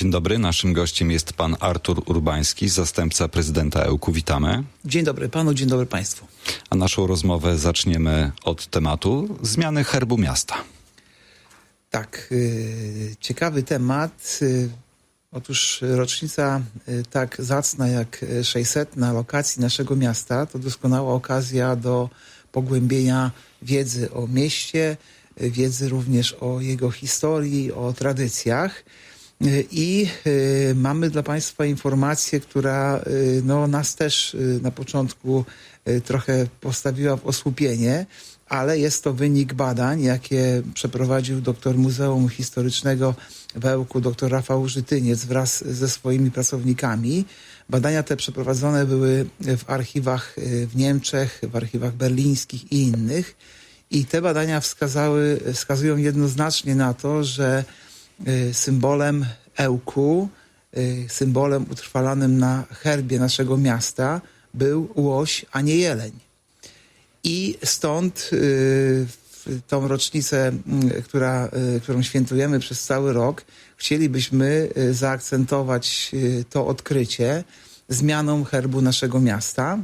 Dzień dobry, naszym gościem jest pan Artur Urbański, zastępca prezydenta Ełku. Witamy. Dzień dobry panu, dzień dobry państwu. A naszą rozmowę zaczniemy od tematu zmiany herbu miasta. Tak, y, ciekawy temat. Y, otóż rocznica y, tak zacna jak 600 na lokacji naszego miasta to doskonała okazja do pogłębienia wiedzy o mieście, y, wiedzy również o jego historii, o tradycjach. I y, mamy dla Państwa informację, która y, no, nas też y, na początku trochę postawiła w osłupienie, ale jest to wynik badań, jakie przeprowadził doktor Muzeum Historycznego w Ełku, dr Rafał Żytyniec wraz ze swoimi pracownikami. Badania te przeprowadzone były w archiwach w Niemczech, w archiwach berlińskich i innych. I te badania wskazały, wskazują jednoznacznie na to, że symbolem Ełku, y, symbolem utrwalanym na herbie naszego miasta był łoś, a nie jeleń. I stąd y, w tą rocznicę, mm, która, y, którą świętujemy przez cały rok, chcielibyśmy y, zaakcentować y, to odkrycie zmianą herbu naszego miasta.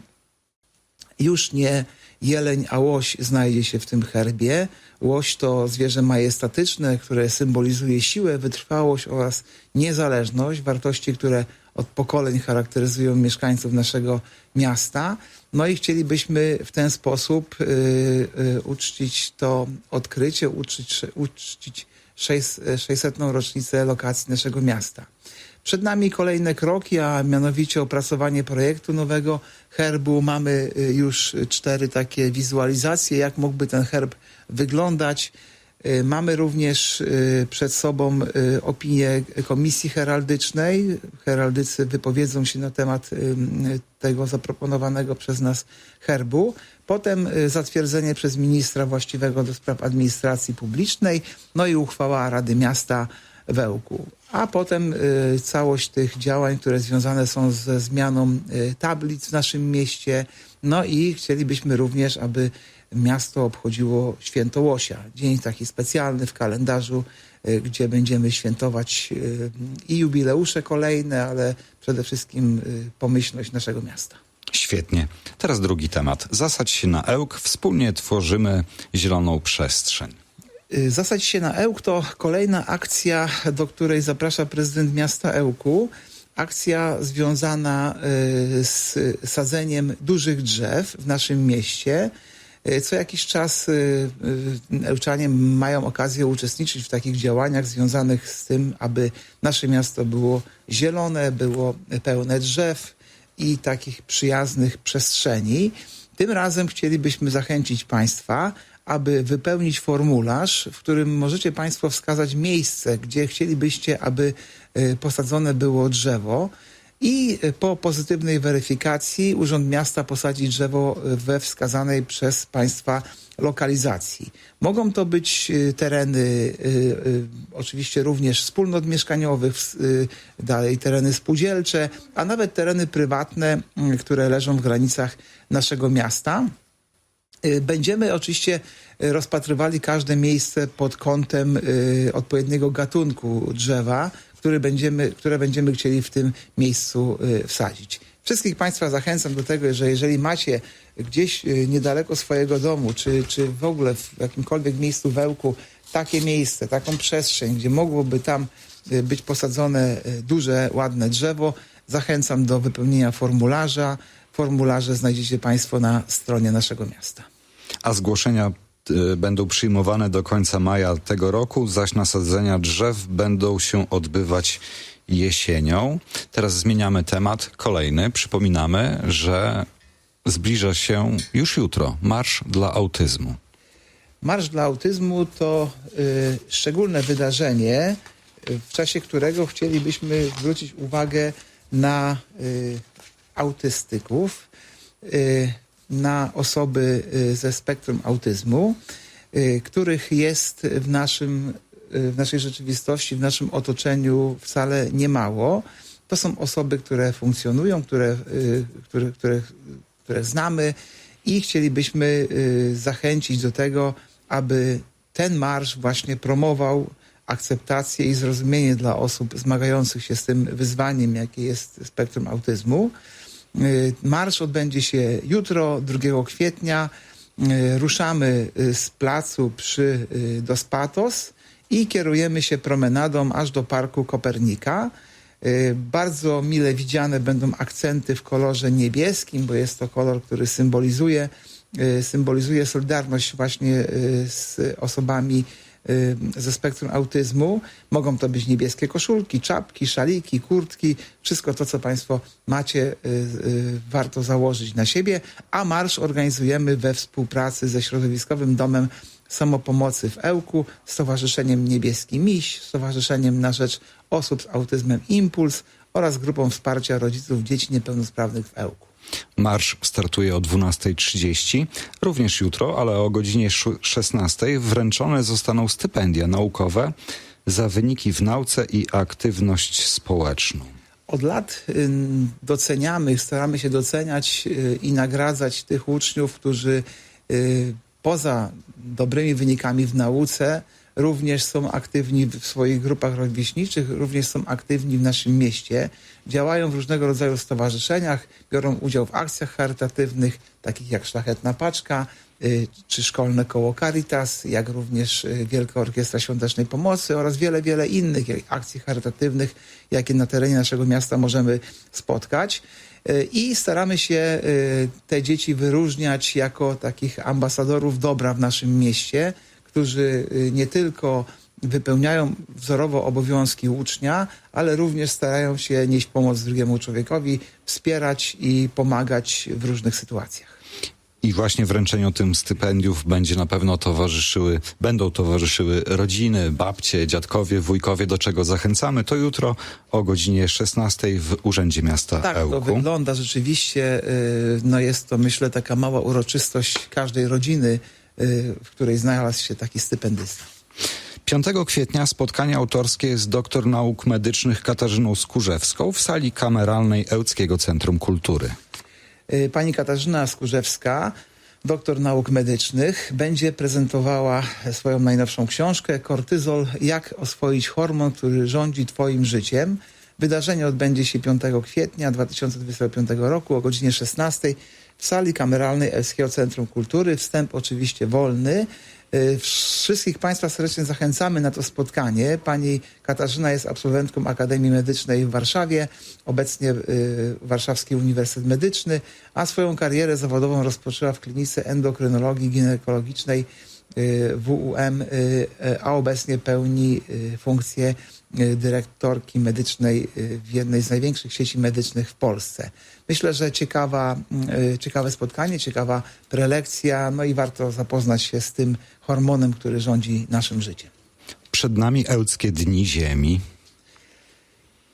Już nie jeleń, a łoś znajdzie się w tym herbie. Łoś to zwierzę majestatyczne, które symbolizuje siłę, wytrwałość oraz niezależność, wartości, które od pokoleń charakteryzują mieszkańców naszego miasta. No i chcielibyśmy w ten sposób y, y, uczcić to odkrycie, uczcić, uczcić 600. rocznicę lokacji naszego miasta. Przed nami kolejne kroki, a mianowicie opracowanie projektu nowego herbu. Mamy y, już cztery takie wizualizacje, jak mógłby ten herb wyglądać. Y, Mamy również y, przed sobą opinię Komisji Heraldycznej. Heraldycy wypowiedzą się na temat tego zaproponowanego przez nas herbu. Potem y, zatwierdzenie przez ministra właściwego do spraw administracji publicznej, no i uchwała Rady Miasta Wełku. A potem y, całość tych działań, które związane są ze zmianą y, tablic w naszym mieście. No i chcielibyśmy również, aby miasto obchodziło święto Łosia. Dzień taki specjalny w kalendarzu, gdzie będziemy świętować i jubileusze kolejne, ale przede wszystkim pomyślność naszego miasta. Świetnie. Teraz drugi temat. Zasadź się na Ełk, wspólnie tworzymy zieloną przestrzeń. Y, Zasadź się na Ełk to kolejna akcja, do której zaprasza prezydent miasta Ełku. Akcja związana y, z sadzeniem dużych drzew w naszym mieście. Y, Co jakiś czas Ełczanie mają okazję uczestniczyć w takich działaniach związanych z tym, aby nasze miasto było zielone, było pełne drzew i takich przyjaznych przestrzeni. Tym razem chcielibyśmy zachęcić Państwa, aby wypełnić formularz, w którym możecie Państwo wskazać miejsce, gdzie chcielibyście, aby y, posadzone było drzewo. I po pozytywnej weryfikacji Urząd Miasta posadzi drzewo we wskazanej przez Państwa lokalizacji. Mogą to być y, tereny y, y, oczywiście również wspólnot mieszkaniowych, dalej tereny spółdzielcze, a nawet tereny prywatne, y, które leżą w granicach naszego miasta. Będziemy oczywiście rozpatrywali każde miejsce pod kątem odpowiedniego gatunku drzewa, który będziemy, które będziemy chcieli w tym miejscu y, wsadzić. Wszystkich Państwa zachęcam do tego, że jeżeli macie gdzieś y, niedaleko swojego domu, czy, czy w ogóle w jakimkolwiek miejscu w Ełku takie miejsce, taką przestrzeń, gdzie mogłoby tam y, być posadzone duże, ładne drzewo, zachęcam do wypełnienia formularza. Formularze znajdziecie Państwo na stronie naszego miasta. A zgłoszenia będą przyjmowane do końca maja tego roku, zaś nasadzenia drzew będą się odbywać jesienią. Teraz zmieniamy temat. Kolejny. Przypominamy, że zbliża się już jutro Marsz dla Autyzmu. Marsz dla autyzmu to y, szczególne wydarzenie, y, w czasie którego chcielibyśmy zwrócić uwagę na y, autystyków, y, na osoby y, ze spektrum autyzmu, y, których jest w, naszym, y, w naszej rzeczywistości, w naszym otoczeniu wcale nie mało. To są osoby, które funkcjonują, które, które, które, które znamy i chcielibyśmy zachęcić do tego, aby ten marsz właśnie promował akceptację i zrozumienie dla osób zmagających się z tym wyzwaniem, jakie jest spektrum autyzmu. Y, Marsz odbędzie się jutro, 2 kwietnia. Y, Ruszamy y, z placu przy y, Dos Patos i kierujemy się promenadą aż do Parku Kopernika. Bardzo mile widziane będą akcenty w kolorze niebieskim, bo jest to kolor, który symbolizuje, symbolizuje solidarność właśnie z osobami ze spektrum autyzmu. Mogą to być niebieskie koszulki, czapki, szaliki, kurtki, wszystko to, co Państwo macie, y, y, warto założyć na siebie, a marsz organizujemy we współpracy ze Środowiskowym Domem Samopomocy w Ełku, Stowarzyszeniem Niebieski Miś, Stowarzyszeniem na rzecz osób z autyzmem Impuls oraz grupą wsparcia rodziców dzieci niepełnosprawnych w Ełku. Marsz startuje o 12.30, również jutro, ale o godzinie szu- 16.00 wręczone zostaną stypendia naukowe za wyniki w nauce i aktywność społeczną. Od lat y, doceniamy, staramy się doceniać y, i nagradzać tych uczniów, którzy y, poza dobrymi wynikami w nauce również są aktywni w swoich grupach rówieśniczych, również są aktywni w naszym mieście, działają w różnego rodzaju stowarzyszeniach, biorą udział w akcjach charytatywnych, takich jak Szlachetna Paczka, y, czy Szkolne Koło Caritas, jak również y, Wielka Orkiestra Świątecznej Pomocy oraz wiele, wiele innych akcji charytatywnych, jakie na terenie naszego miasta możemy spotkać. Y, I staramy się te dzieci wyróżniać jako takich ambasadorów dobra w naszym mieście, którzy y, nie tylko wypełniają wzorowo obowiązki ucznia, ale również starają się nieść pomoc drugiemu człowiekowi, wspierać i pomagać w różnych sytuacjach. I właśnie wręczeniu tym stypendiów będzie na pewno towarzyszyły, będą towarzyszyły rodziny, babcie, dziadkowie, wujkowie, do czego zachęcamy. To jutro o godzinie 16 w Urzędzie Miasta Tak, to Ełku. wygląda rzeczywiście, y, no jest to myślę taka mała uroczystość każdej rodziny, w której znalazł się taki stypendysta. 5 kwietnia spotkanie autorskie z doktor nauk medycznych Katarzyną Skurzewską w sali kameralnej Ełckiego Centrum Kultury. Y, Pani Katarzyna Skurzewska, doktor nauk medycznych, będzie prezentowała swoją najnowszą książkę Kortyzol, jak oswoić hormon, który rządzi Twoim życiem. Wydarzenie odbędzie się 5 kwietnia 2025 roku o godzinie 16 w sali kameralnej Elskiego Centrum Kultury. Wstęp oczywiście wolny. Y, Wszystkich Państwa serdecznie zachęcamy na to spotkanie. Pani Katarzyna jest absolwentką Akademii Medycznej w Warszawie, obecnie y, Warszawski Uniwersytet Medyczny, a swoją karierę zawodową rozpoczęła w klinice endokrynologii ginekologicznej y, WUM, a obecnie pełni funkcję dyrektorki medycznej y, w jednej z największych sieci medycznych w Polsce. Myślę, że ciekawa, y, ciekawe spotkanie, ciekawa prelekcja, no i warto zapoznać się z tym hormonem, który rządzi naszym życiem. Przed nami Ełckie Dni Ziemi.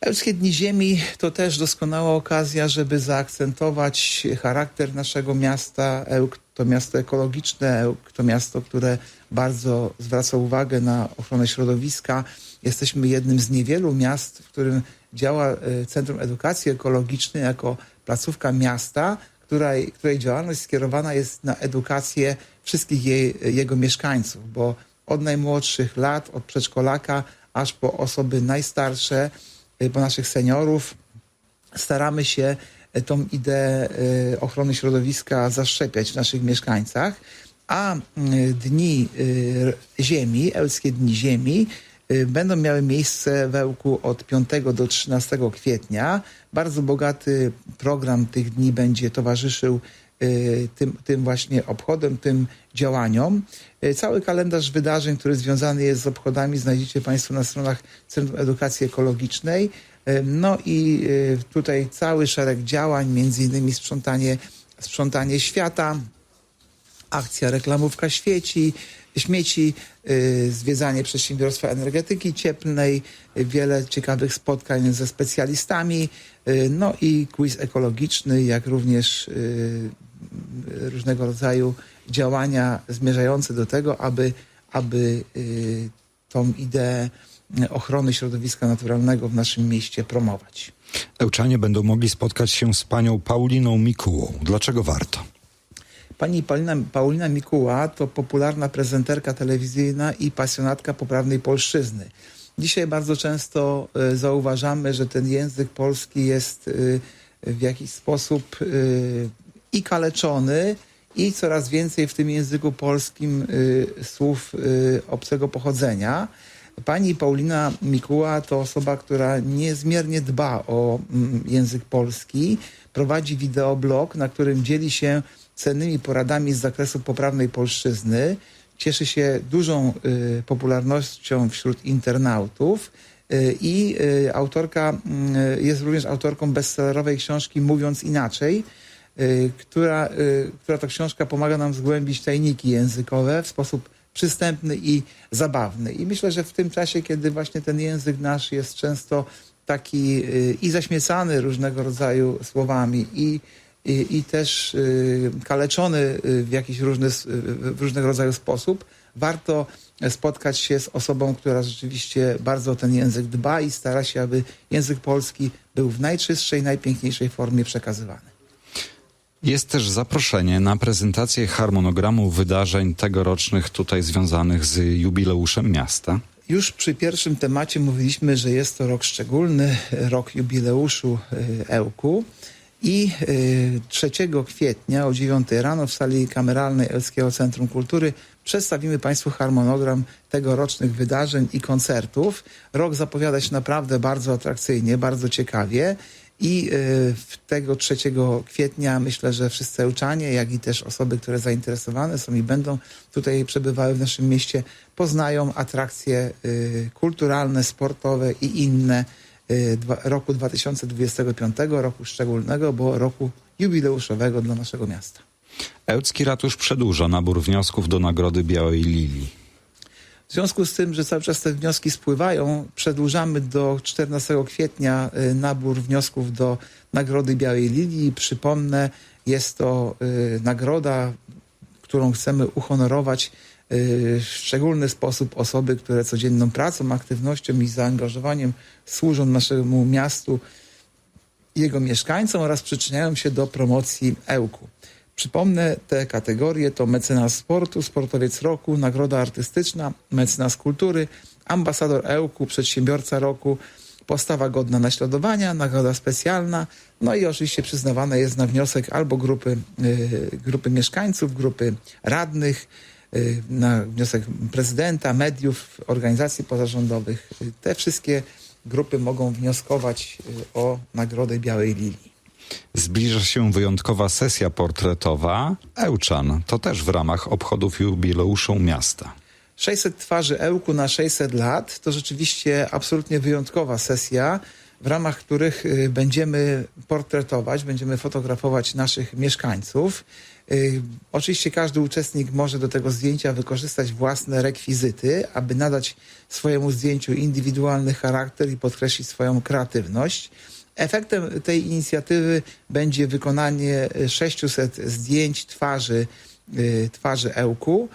Elskie Dni Ziemi to też doskonała okazja, żeby zaakcentować charakter naszego miasta. Ełk to miasto ekologiczne, to miasto, które bardzo zwraca uwagę na ochronę środowiska. Jesteśmy jednym z niewielu miast, w którym działa e, Centrum Edukacji Ekologicznej jako placówka miasta, której, której działalność skierowana jest na edukację wszystkich jej, jego mieszkańców, bo od najmłodszych lat, od przedszkolaka, aż po osoby najstarsze, y, po naszych seniorów, staramy się tą ideę y, ochrony środowiska zaszczepiać w naszych mieszkańcach, a y, dni y, ziemi, Ełskie Dni Ziemi, y, będą miały miejsce w Ełku od 5 do 13 kwietnia. Bardzo bogaty program tych dni będzie towarzyszył tym, tym właśnie obchodom, tym działaniom. Cały kalendarz wydarzeń, który związany jest z obchodami, znajdziecie Państwo na stronach Centrum Edukacji Ekologicznej. Y, No i y, tutaj cały szereg działań, między innymi sprzątanie, sprzątanie świata, akcja reklamówka świeci, śmieci, y, zwiedzanie przedsiębiorstwa energetyki cieplnej, wiele ciekawych spotkań ze specjalistami, no i quiz ekologiczny, jak również różnego rodzaju działania zmierzające do tego, aby, aby tą ideę ochrony środowiska naturalnego w naszym mieście promować. Ełczanie będą mogli spotkać się z panią Pauliną Mikułą. Dlaczego warto? Pani Paulina, Paulina Mikuła to popularna prezenterka telewizyjna i pasjonatka poprawnej polszczyzny. Dzisiaj bardzo często e, zauważamy, że ten język polski jest e, w jakiś sposób e, i kaleczony, i coraz więcej w tym języku polskim słów obcego pochodzenia. Pani Paulina Mikuła to osoba, która niezmiernie dba o mm, język polski. Prowadzi wideoblog, na którym dzieli się cennymi poradami z zakresu poprawnej polszczyzny. Cieszy się dużą y, popularnością wśród internautów. Y, I y, autorka y, jest również autorką bestsellerowej książki Mówiąc Inaczej, która, która to książka pomaga nam zgłębić tajniki językowe w sposób przystępny i zabawny. I myślę, że w tym czasie, kiedy właśnie ten język nasz jest często taki y, i zaśmiecany różnego rodzaju słowami i, i, i też y, kaleczony y, w jakiś różny, w różnego rodzaju sposób, warto spotkać się z osobą, która rzeczywiście bardzo o ten język dba i stara się, aby język polski był w najczystszej, najpiękniejszej formie przekazywany. Jest też zaproszenie na prezentację harmonogramu wydarzeń tegorocznych tutaj związanych z jubileuszem miasta. Już przy pierwszym temacie mówiliśmy, że jest to rok szczególny, rok jubileuszu y, Ełku. I y, 3 kwietnia o 9 rano w sali kameralnej Elskiego Centrum Kultury przedstawimy Państwu harmonogram tegorocznych wydarzeń i koncertów. Rok zapowiada się naprawdę bardzo atrakcyjnie, bardzo ciekawie. I y, tego 3 kwietnia myślę, że wszyscy Ełczanie, jak i też osoby, które zainteresowane są i będą tutaj przebywały w naszym mieście, poznają atrakcje y, kulturalne, sportowe i inne y, roku 2025, roku szczególnego, bo roku jubileuszowego dla naszego miasta. Ełcki Ratusz przedłuża nabór wniosków do Nagrody Białej Lilii. W związku z tym, że cały czas te wnioski spływają, przedłużamy do 14 kwietnia y, nabór wniosków do Nagrody Białej Lilii. Przypomnę, jest to y, nagroda, którą chcemy uhonorować y, w szczególny sposób osoby, które codzienną pracą, aktywnością i zaangażowaniem służą naszemu miastu jego mieszkańcom oraz przyczyniają się do promocji Ełku. Przypomnę, te kategorie to mecenas sportu, sportowiec roku, nagroda artystyczna, mecenas kultury, ambasador Ełku, przedsiębiorca roku, postawa godna naśladowania, nagroda specjalna, no i oczywiście przyznawane jest na wniosek albo grupy, y, grupy mieszkańców, grupy radnych, y, na wniosek prezydenta, mediów, organizacji pozarządowych. Y, Te wszystkie grupy mogą wnioskować o Nagrodę Białej Lilii. Zbliża się wyjątkowa sesja portretowa Ełczan. To też w ramach obchodów jubileuszu miasta. 600 twarzy Ełku na 600 lat to rzeczywiście absolutnie wyjątkowa sesja, w ramach których y, będziemy portretować, będziemy fotografować naszych mieszkańców. Y, Oczywiście każdy uczestnik może do tego zdjęcia wykorzystać własne rekwizyty, aby nadać swojemu zdjęciu indywidualny charakter i podkreślić swoją kreatywność. Efektem tej inicjatywy będzie wykonanie y, 600 zdjęć twarzy, y, twarzy Ełku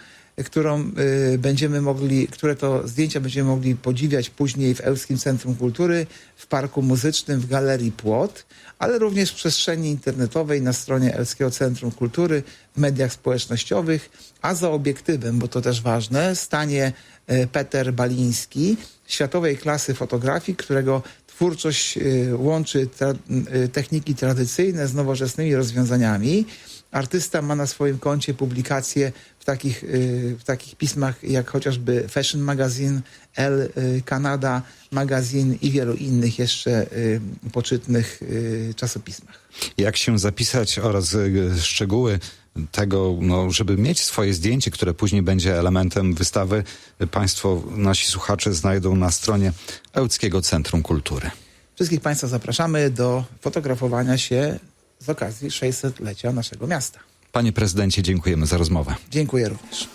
którą y, będziemy mogli, które to zdjęcia będziemy mogli podziwiać później w Ełskim Centrum Kultury, w Parku Muzycznym, w Galerii Płot, ale również w przestrzeni internetowej na stronie Elskiego Centrum Kultury, w mediach społecznościowych, a za obiektywem, bo to też ważne, stanie y, Peter Baliński, światowej klasy fotografii, którego twórczość y, łączy tra- y, techniki tradycyjne z nowoczesnymi rozwiązaniami. Artysta ma na swoim koncie publikacje w takich, y, w takich pismach jak chociażby Fashion Magazine, Elle Canada Magazine i wielu innych jeszcze poczytnych czasopismach. Jak się zapisać oraz szczegóły tego, no, żeby mieć swoje zdjęcie, które później będzie elementem wystawy, Państwo, nasi słuchacze znajdą na stronie Ełckiego Centrum Kultury. Wszystkich Państwa zapraszamy do fotografowania się z okazji 600-lecia naszego miasta. Panie prezydencie, dziękujemy za rozmowę. Dziękuję również.